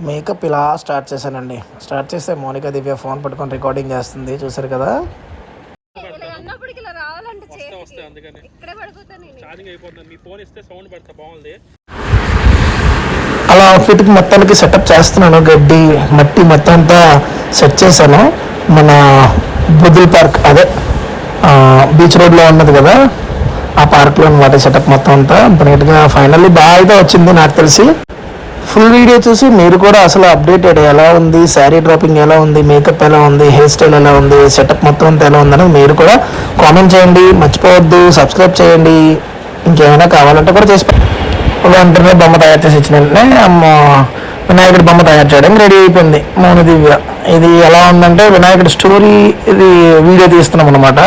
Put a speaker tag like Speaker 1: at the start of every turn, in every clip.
Speaker 1: Makeup ఇలా start చేశానండి. Start చేస్తే మౌనిక దివ్య ఫోన్ పట్టుకొని రికార్డింగ్ చేస్తుంది. చూసారు కదా? అలా అవుట్ఫిట్కి మొత్తానికి సెటప్ చేస్తున్నాను. గడ్డి మట్టి మొత్తం అంతా సెట్ చేశాను. మన బుద్ధుల్ పార్క్ అదే బీచ్ రోడ్లో ఉన్నది కదా? ఆ పార్క్లో అనమాట సెటప్ మొత్తం అంతా. నీట్గా ఫైనల్లీ బాగా అయితే వచ్చింది నాకు తెలిసి. ఫుల్ వీడియో చూసి మీరు కూడా అసలు అప్డేటెడ్ ఎలా ఉంది? శారీ డ్రాపింగ్ ఎలా ఉంది? మేకప్ ఎలా ఉంది? హెయిర్ స్టైల్ ఎలా ఉంది? సెటప్ మొత్తం అంతా ఎలా ఉందని మీరు కూడా కామెంట్ చేయండి. మర్చిపోవద్దు. సబ్స్క్రైబ్ చేయండి. ఇంకేమైనా కావాలంటే కూడా చేసి పెట్టండి. వెంటనే బొమ్మ తయారు చేసి ఇచ్చిన వెంటనే అమ్మ. వినాయకుడి బొమ్మ తయారు చేయడం రెడీ అయిపోయింది. మౌన దివ్య ఇది ఎలా ఉందంటే వినాయకుడి స్టోరీ ఇది వీడియో తీస్తున్నాం అనమాట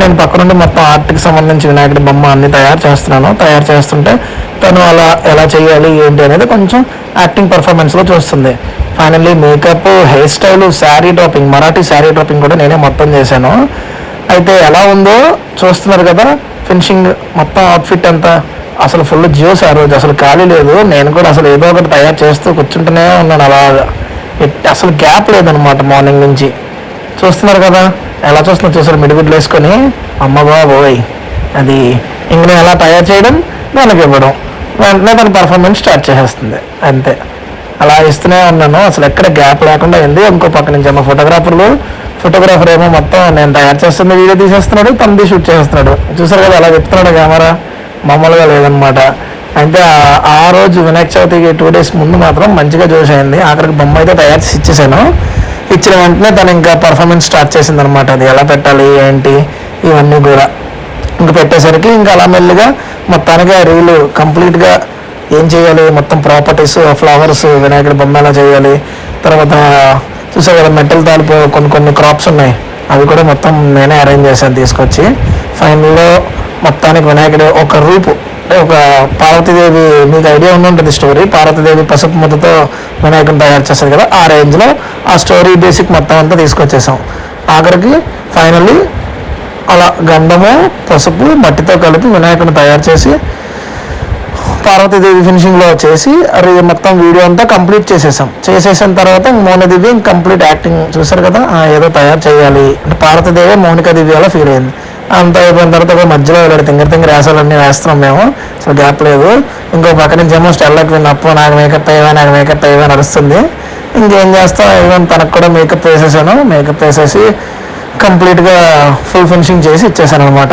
Speaker 1: నేను పక్కనుండి మొత్తం ఆర్ట్కి సంబంధించి వినాయకుడి బొమ్మ అన్ని తయారు చేస్తున్నాను. తయారు చేస్తుంటే తను అలా ఎలా చేయాలి ఏంటి అనేది కొంచెం యాక్టింగ్ పర్ఫార్మెన్స్లో చూస్తుంది. Finally makeup hair style sari draping Marathi sari draping కూడా నేనే మొత్తం చేశాను. అయితే ఎలా ఉందో చూస్తున్నారు కదా ఫినిషింగ్ మొత్తం అవుట్ఫిట్ అంతా అసలు ఫుల్ జ్యూస్ ఆ రోజు. అసలు ఖాళీ లేదు. నేను కూడా అసలు ఏదో ఒకటి తయారు చేస్తూ కూర్చుంటూనే ఉన్నాను అలాగా. అసలు గ్యాప్ లేదనమాట మార్నింగ్ నుంచి. చూస్తున్నారు కదా? ఎలా చూస్తున్నా చూసారు? మిడిగుడ్లు వేసుకొని అమ్మ బాబోయ్ అది ఇంక నేను ఎలా తయారు చేయడం? దానికి ఇవ్వడం. వెంటనే తన పర్ఫార్మెన్స్ స్టార్ట్ చేసేస్తుంది. అంతే. అలా ఇస్తూనే ఉన్నాను. అసలు ఎక్కడ గ్యాప్ లేకుండా ఉంది ఇంకో పక్క నుంచి అమ్మ ఫోటోగ్రాఫర్లు ఫోటోగ్రాఫర్ ఏమో మొత్తం నేను తయారు చేస్తున్న వీడియో తీసేస్తున్నాడు తనది షూట్ చేస్తున్నాడు చూసారు కదా? అలా చెప్తున్నాడు కెమెరా మామూలుగా లేదనమాట అయితే ఆ- రోజు వినాయక చవితికి టూ డేస్ ముందు మాత్రం మంచిగా జోష్ అయింది. ఆఖరికి బొమ్మ అయితే తయారు చేసి ఇచ్చేసాను. ఇచ్చిన వెంటనే తను ఇంకా పర్ఫార్మెన్స్ స్టార్ట్ చేసింది అనమాట అది ఎలా పెట్టాలి ఏంటి ఇవన్నీ కూడా. ఇంక పెట్టేసరికి ఇంకా అలా మెల్లిగా మొత్తానికి ఆ రీలు కంప్లీట్గా ఏం చేయాలి మొత్తం ప్రాపర్టీస్ ఫ్లవర్స్ వినాయకుడి బొమ్మ ఎలా చేయాలి తర్వాత చూసా కదా మెటల్ తాలిపు కొన్ని కొన్ని క్రాప్స్ ఉన్నాయి. అవి కూడా మొత్తం నేనే అరేంజ్ చేశాను తీసుకొచ్చి. ఫైనల్లో మొత్తానికి వినాయకుడు ఒక రూపు ఒక పార్వతీదేవి మీకు ఐడియా ఉండి ఉంటుంది స్టోరీ పార్వతీదేవి పసుపు ముద్దతో వినాయకుడిని తయారు చేస్తారు కదా ఆ రేంజ్లో ఆ స్టోరీ బేసిక్ మొత్తం అంతా తీసుకొచ్చేసాం. ఆఖరికి ఫైనల్లీ అలా గంధము పసుపు మట్టితో కలిపి వినాయకుడిని తయారు చేసి పార్వతీదేవి ఫినిషింగ్లో చేసి అది మొత్తం వీడియో అంతా కంప్లీట్ చేసేసాం. చేసేసిన తర్వాత మౌనదివ్య కంప్లీట్ యాక్టింగ్ చూసారు కదా ఏదో తయారు చేయాలి. అంటే పార్వతీదేవి మౌనిక అలా ఫీల్ అయింది. అంత అయిపోయిన తర్వాత ఒక మధ్యలో వెళ్ళాడు తింగర తింగర వేసాలన్నీ వేస్తున్నాం మేము. సో గ్యాప్ లేదు. ఇంకో పక్క నుంచి ఏమో స్టెల్లకు విన్నప్పు నాకు మేకప్ అయ్యవా నాకు మేకప్ అయ్యవా నడుస్తుంది ఇంకేం చేస్తాం? ఈవెన్ తనకు కూడా మేకప్ వేసేసాను. మేకప్ వేసేసి కంప్లీట్గా ఫుల్ ఫినిషింగ్ చేసి ఇచ్చేసాను అనమాట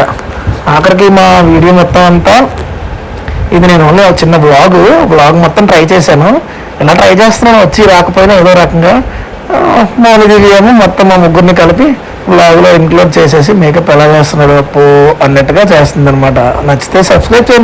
Speaker 1: ఆఖరికి మా వీడియో మొత్తం అంతా ఇది నేను ఓన్లీ ఒక చిన్న బ్లాగ్ బ్లాగ్ మొత్తం ట్రై చేశాను. ఇలా ట్రై చేస్తున్నాను వచ్చి రాకపోయినా ఏదో రకంగా. మామూలుగా ఏమో మొత్తం మా ముగ్గురిని కలిపి బ్లాగ్లో ఇంక్లూడ్ చేసేసి మేకప్ ఎలా చేస్తున్నాడు అప్పు అన్నట్టుగా చేస్తుంది అనమాట నచ్చితే సబ్స్క్రైబ్ చేయండి.